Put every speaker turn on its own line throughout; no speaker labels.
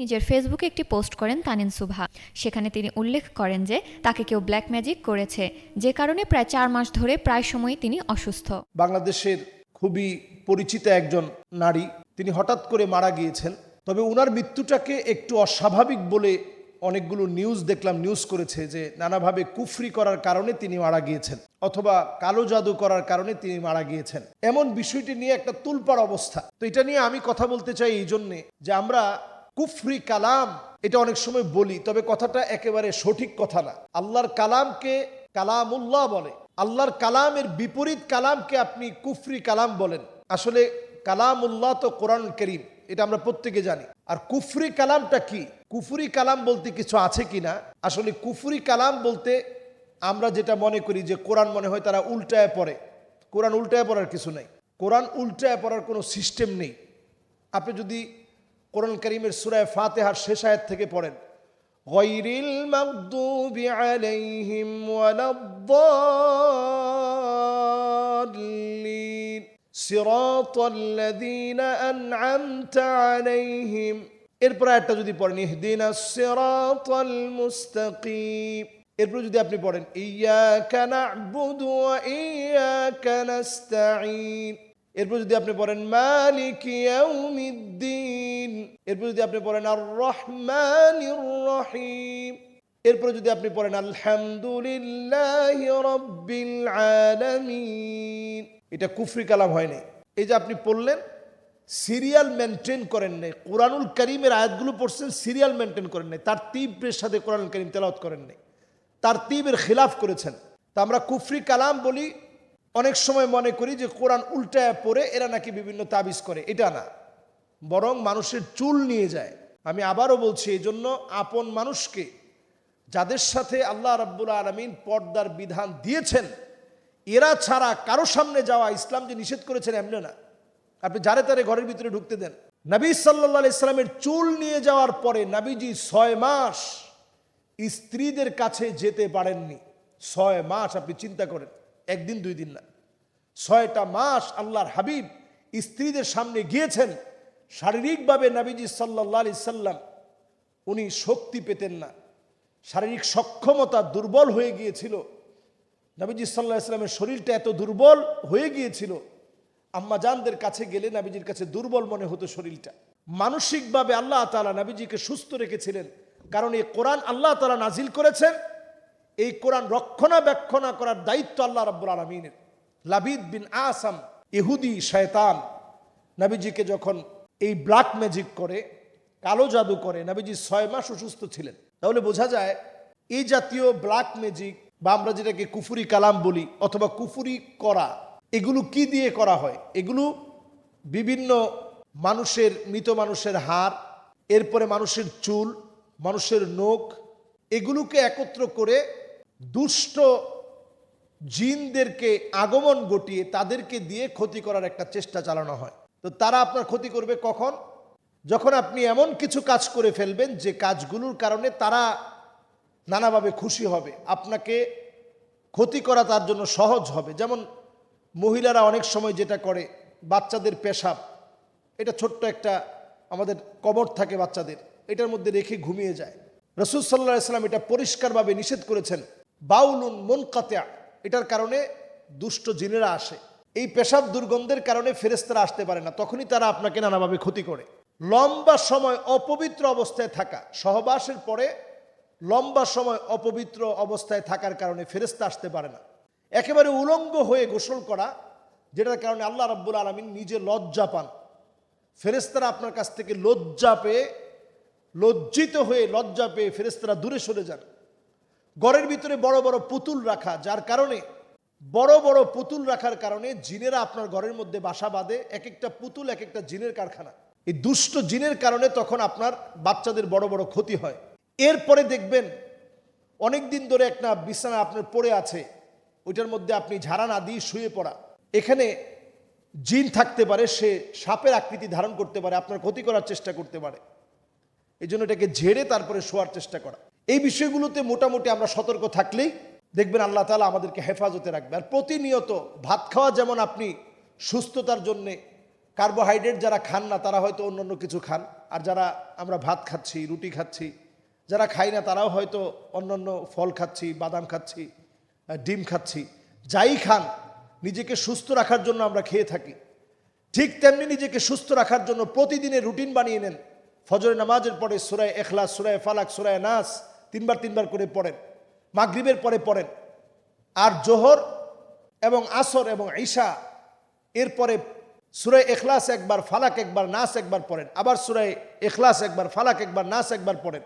নিজের ফেসবুকে একটি পোস্ট করেন তানিন সুভা। সেখানে তিনি উল্লেখ করেন যে, তাকে কেউ ব্ল্যাক ম্যাজিক করেছে, যে কারণে প্রায় চার মাস ধরে প্রায় সময়ই তিনি অসুস্থ।
বাংলাদেশের খুবই পরিচিত একজন নারী, তিনি হঠাৎ করে মারা গিয়েছেন। তবে ওনার মৃত্যুটাকে একটু অস্বাভাবিক বলে অনেকগুলো নিউজ দেখলাম, নিউজ করেছে যে, নানাভাবে কুফরি করার কারণে তিনি মারা গিয়েছেন, অথবা কালো জাদু করার কারণে তিনি মারা গিয়েছেন। এমন বিষয়টি নিয়ে একটা তুলপার অবস্থা। তো এটা নিয়ে আমি কথা বলতে চাই এই জন্যে যে, আমরা কুফরি কালাম, এটা অনেক সময় বলি, তবে কথাটা একেবারে সঠিক কথা না। আল্লাহর কালামকে কালামুল্লাহ বলে। আল্লাহর কালামের বিপরীত কালামকে আপনি কুফরি কালাম বলেন। আসলে কালামুল্লাহ তো কোরআন করিম, এটা আমরা প্রত্যেকে জানি। আর কুফরি কালামটা কি? কুফরি কালাম বলতে কিছু আছে কি না? আসলে কুফরি কালাম বলতে আমরা যেটা মনে করি যে কোরআন মনে হয় তারা উল্টায় পড়ে। কোরআন উল্টায় পড়ার কিছু নেই। কোরআন উল্টায় পড়ার কোনো সিস্টেম নেই। আপনি যদি কোরআন করিমের সুরায় ফাতেহার শেষ আয়াত থেকে পড়েন গইরিল মাগদুব এরপর একটা যদি পড়েন ইহদিনা এরপর যদি আপনি পড়েন ইয়া না'বুদু বুধু ইয়া নাস্তাঈন। এরপর যদি আপনি পড়েন মালিক এরপর যদি আপনি পড়েন আর রহমানির রহিম, এরপর যদি আপনি পড়েন আলহামদুলিল্লাহ রব্বিল আলামিন, এটা কুফরি কালাম হয়নি এই যে আপনি পড়লেন, সিরিয়াল মেনটেন করেন নাই, কোরআনুল করিমের আয়াতগুলো পড়ছেন, সিরিয়াল মেনটেন করেন নাই, তার তীব্রের সাথে কোরআনুল করিম তেলাওয়াত করেন নাই, তার তীবের খিলাফ করেছেন। তা আমরা কুফরি কালাম বলি অনেক সময় মনে করি যে কোরআন উল্টায় পড়ে এরা নাকি বিভিন্ন তাবিজ করে, এটা না। বরং মানুষের চুল নিয়ে যায়। আমি আবারও বলছি এই জন্য আপন মানুষকে যাদের সাথে আল্লাহ রাব্বুল আলমিন পর্দার বিধান দিয়েছেন, এরা ছাড়া কারও সামনে যাওয়া ইসলাম যে নিষেধ করেছেন এমনি না। আপনি যারে তারে ঘরের ভিতরে ঢুকতে দেন। নবী সাল্লাহ ইসলামের চুল নিয়ে যাওয়ার পরে নাবিজি ছয় মাস স্ত্রীদের কাছে যেতে পারেননি। ছয় মাস আপনি চিন্তা করেন। একদিন, দুই দিন না। ছয়টা মাস আল্লাহর হাবিব স্ত্রীদের সামনে গিয়েছেন। শারীরিকভাবে নাবিজি সাল্লাহ আলি সাল্লাম, উনি শক্তি পেতেন না। শারীরিক সক্ষমতা দুর্বল হয়ে গিয়েছিল। নাবিজি সাল্লাহ ইসলামের শরীরটা এত দুর্বল হয়ে গিয়েছিল আম্মাজানদের কাছে গেলে নাবিজির কাছে দুর্বল মনে হতো শরীরটা। মানসিকভাবে আল্লাহ তালা নাবিজিকে সুস্থ রেখেছিলেন, কারণ এই কোরআন আল্লাহ তালা নাজিল করেছেন। এই কোরআন রক্ষণাবেক্ষণা করার দায়িত্ব আল্লাহ রাব্বুল আলমিনের। লাবিদ বিন আসাম, ইহুদি শয়তান, নাবিজিকে যখন এই ব্ল্যাক ম্যাজিক করে, কালো জাদু করে, নাবিজি ছয় মাস অসুস্থ ছিলেন। তাহলে বোঝা যায়, এই জাতীয় ব্ল্যাক ম্যাজিক বা আমরা যেটাকে কুফুরি কালাম বলি অথবা কুফুরি করা, এগুলো কি দিয়ে করা হয়? এগুলো বিভিন্ন মানুষের, মৃত মানুষের হাড়, এরপরে মানুষের চুল, মানুষের নখ, এগুলোকে একত্র করে দুষ্ট জিনদেরকে আগমন ঘটিয়ে তাদেরকে দিয়ে ক্ষতি করার একটা চেষ্টা চালানো হয়। তো তারা আপনার ক্ষতি করবে কখন? যখন আপনি এমন কিছু কাজ করে ফেলবেন যে কাজগুলোর কারণে তারা নানাভাবে খুশি হবে। আপনাকে ক্ষতি করা তার জন্য সহজ হবে। যেমন মহিলারা অনেক সময় যেটা করে, বাচ্চাদের পেশাব। এটা ছোট্ট একটা আমাদের কবর থাকে বাচ্চাদের। এটার মধ্যে রেখে ঘুমিয়ে যায়। রসুল সাল্লাহ ইসলাম এটা পরিষ্কারভাবে নিষেধ করেছেন। বাউলুন মন কাতিয়া এটার কারণে দুষ্ট জিনেরা আসে। এই পেশাব দুর্গন্ধের কারণে ফেরেস্তারা আসতে পারে না। তখনই তারা আপনাকে নানাভাবে ক্ষতি করে। লম্বা সময় অপবিত্র অবস্থায় থাকা, সহবাসের পরে লম্বা সময় অপবিত্র অবস্থায় থাকার কারণে ফেরেস্তা আসতে পারে না। একেবারে উলঙ্গ হয়ে গোসল করা, যেটার কারণে আল্লাহ রাব্বুল আলমিন নিজে লজ্জা পান। ফেরেস্তারা আপনার কাছ থেকে লজ্জা পেয়ে, লজ্জিত হয়ে লজ্জা পেয়ে ফেরেস্তারা দূরে সরে যান। ঘরের ভিতরে বড় বড় পুতুল রাখা, যার কারণে বড় বড় পুতুল রাখার কারণে জিনেরা আপনার ঘরের মধ্যে বাসা বাঁধে এক একটা পুতুল এক একটা জিনের কারখানা। এই দুষ্ট জিনের কারণে তখন আপনার বাচ্চাদের বড় বড় ক্ষতি হয়। এরপরে দেখবেন অনেক দিন ধরে একটা বিছানা আপনার পড়ে আছে, ওইটার মধ্যে আপনি ঝাড়া না দিয়ে শুয়ে পড়া। এখানে জিন থাকতে পারে, সে সাপের আকৃতি ধারণ করতে পারে, আপনার ক্ষতি করার চেষ্টা করতে পারে। এই জন্য এটাকে ঝেড়ে তারপরে শোয়ার চেষ্টা করা। এই বিষয়গুলোতে মোটামুটি আমরা সতর্ক থাকলেই দেখবেন আল্লাহ তালা আমাদেরকে হেফাজতে রাখবে। আর প্রতিনিয়ত ভাত খাওয়া যেমন আপনি সুস্থতার জন্যে, কার্বোহাইড্রেট যারা খান না, তারা হয়তো অন্য অন্য কিছু খান। আর যারা আমরা ভাত খাচ্ছি, রুটি খাচ্ছি, যারা খাই না, তারাও হয়তো অন্যান্য ফল খাচ্ছি, বাদাম খাচ্ছি ডিম খাচ্ছি। যাই খান, নিজেকে সুস্থ রাখার জন্য আমরা খেয়ে থাকি। ঠিক তেমনি নিজেকে সুস্থ রাখার জন্য প্রতিদিনের রুটিন বানিয়ে নেন। ফজরের নামাজের পরে সুরায় এখলাস সুরায় ফালাক সুরায় নাস তিনবার তিনবার করে পড়েন। মাগরিবের পরে পড়েন। আর জোহর এবং আসর এবং ঈশা এরপরে সুরায় এখলাস একবার, ফালাক একবার, নাস একবার পড়েন। আবার সুরায় এখলাস একবার, ফালাক একবার, নাস একবার পড়েন।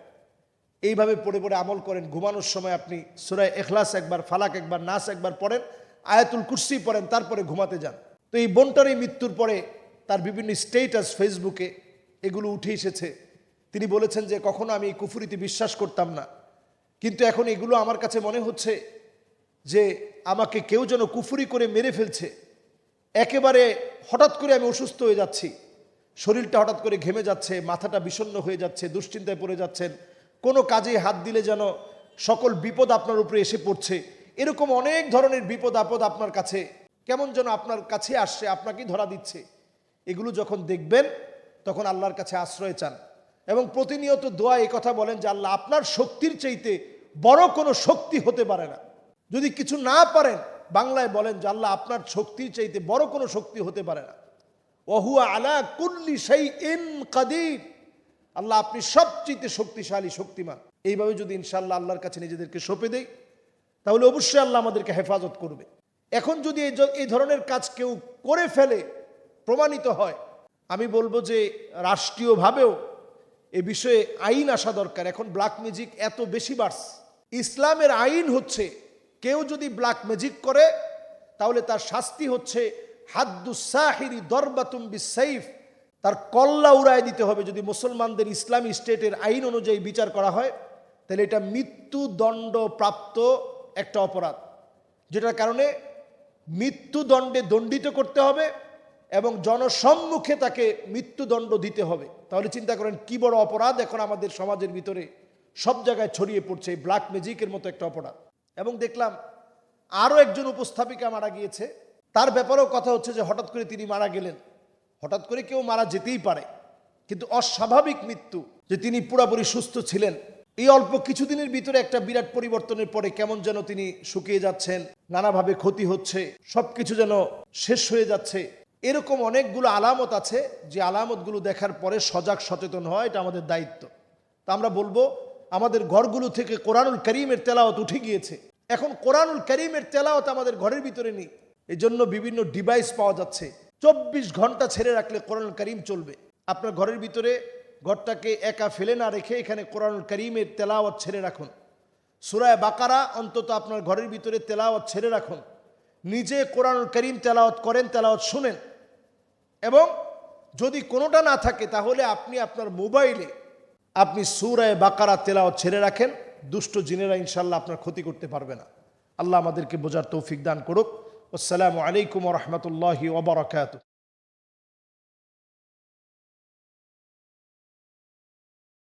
এইভাবে পড়ে পড়ে আমল করেন। ঘুমানোর সময় আপনি সুরায় এখলাস একবার, ফালাক একবার, নাস একবার পড়েন। আয়াতুল কুরসি পড়েন, তারপরে ঘুমাতে যান। তো এই বোনটার মৃত্যুর পরে তার বিভিন্ন স্টেটাস ফেসবুকে এগুলো উঠে এসেছে। তিনি বলেছেন যে, কখনো আমি কুফুরিতে বিশ্বাস করতাম না। কিন্তু এখন এগুলো আমার কাছে মনে হচ্ছে যে, আমাকে কেউ যেন কুফুরি করে মেরে ফেলছে। একেবারে হঠাৎ করে আমি অসুস্থ হয়ে যাচ্ছি। শরীরটা হঠাৎ করে ঘেমে যাচ্ছে, মাথাটা বিষণ্ণ হয়ে যাচ্ছে, দুশ্চিন্তায় পড়ে যাচ্ছেন। কোনো কাজে হাত দিলে যেন সকল বিপদ আপনার উপরে এসে পড়ছে। এরকম অনেক ধরনের বিপদ আপদ আপনার কাছে। কেমন যেন আপনার কাছে আসছে, আপনাকেই ধরা দিচ্ছে। এগুলো যখন দেখবেন তখন আল্লাহর কাছে আশ্রয় চান। এবং প্রতিনিয়ত দোয়া এই কথা বলেন যে, আল্লাহ, আপনার শক্তির চাইতে বড় কোনো শক্তি হতে পারে না। যদি কিছু না পারেন, বাংলায় বলেন যে, আল্লাহ, আপনার শক্তির চাইতে বড় কোনো শক্তি হতে পারে না। ওহুয়া আলা কুল্লি সেই ইন কাদির। আল্লাহ, আপনি সবচেয়ে শক্তিশালী, শক্তিমান। এইভাবে যদি ইনশাল্লাহ আল্লাহর কাছে নিজেদেরকে সঁপে দেই, তাহলে অবশ্যই আল্লাহ আমাদেরকে হেফাজত করবে। এখন যদি এই ধরনের কাজ কেউ করে ফেলে, প্রমাণিত হয় আমি বলব যে রাষ্ট্রীয়ভাবেও এ বিষয়ে আইন আসা দরকার। এখন ব্ল্যাক ম্যাজিক এত বেশি বাড়ছে। ইসলামের আইন হচ্ছে, কেউ যদি ব্ল্যাক ম্যাজিক করে, তাহলে তার শাস্তি হচ্ছে হাদ্দুসাহিরি দরবাতুম বিসাইফ তার কল্লা উড়ায় দিতে হবে। যদি মুসলমানদের ইসলামী স্টেটের আইন অনুযায়ী বিচার করা হয়, তাহলে এটা মৃত্যুদণ্ড প্রাপ্ত একটা অপরাধ। যেটার কারণে মৃত্যুদণ্ডে দণ্ডিত করতে হবে এবং জনসম্মুখে তাকে মৃত্যুদণ্ড দিতে হবে। তাহলে চিন্তা করেন, কি বড় অপরাধ এখন আমাদের সমাজের ভিতরে। সব জায়গায় ছড়িয়ে পড়ছে এই ব্ল্যাক ম্যাজিকের মতো একটা অপরাধ। এবং দেখলাম, আরও একজন উপস্থাপিকা মারা গিয়েছে। তার ব্যাপারেও কথা হচ্ছে যে হঠাৎ করে তিনি মারা গেলেন। হঠাৎ করে কেউ মারা যেতেই পারে। কিন্তু অস্বাভাবিক মৃত্যু যে তিনি পুরাপুরি সুস্থ ছিলেন। এই অল্প কিছুদিনের ভিতরে একটা বিরাট পরিবর্তনের পরে কেমন যেন তিনি শুকিয়ে যাচ্ছেন, নানাভাবে ক্ষতি হচ্ছে, সবকিছু যেন শেষ হয়ে যাচ্ছে। এরকম অনেকগুলো আলামত আছে যে আলামতগুলো দেখার পরে সজাগ, সচেতন হয় এটা আমাদের দায়িত্ব। তা আমরা বলব, আমাদের ঘরগুলো থেকে কোরআনুল করিমের তেলাওয়াত উঠে গিয়েছে। এখন কোরআনুল করিমের তেলাওয়াত আমাদের ঘরের ভিতরে নেই। এই জন্য বিভিন্ন ডিভাইস পাওয়া যাচ্ছে। চব্বিশ ঘণ্টা ছেড়ে রাখলে কোরআনুল করিম চলবে। আপনার ঘরের ভিতরে ঘরটাকে একা ফেলে না রেখে এখানে কোরআনুল করিমের তেলাওয়াত ছেড়ে রাখুন। সুরায় বাকারা অন্তত আপনার ঘরের ভিতরে তেলাওয়াত ছেড়ে রাখুন। নিজে কোরআনুল করিম তেলাওয়াত করেন, তেলাওয়াত শুনেন। এবং যদি কোনোটা না থাকে, তাহলে আপনি আপনার মোবাইলে আপনি সুরায় বাকারা তেলাও ছেড়ে রাখেন। দুষ্ট জিনেরা ইনশাল্লাহ আপনার ক্ষতি করতে পারবে না। আল্লাহ আমাদেরকে বোঝার তৌফিক দান করুক। আসসালামু আলাইকুম রহমতুল্লাহি ওবরাকাতু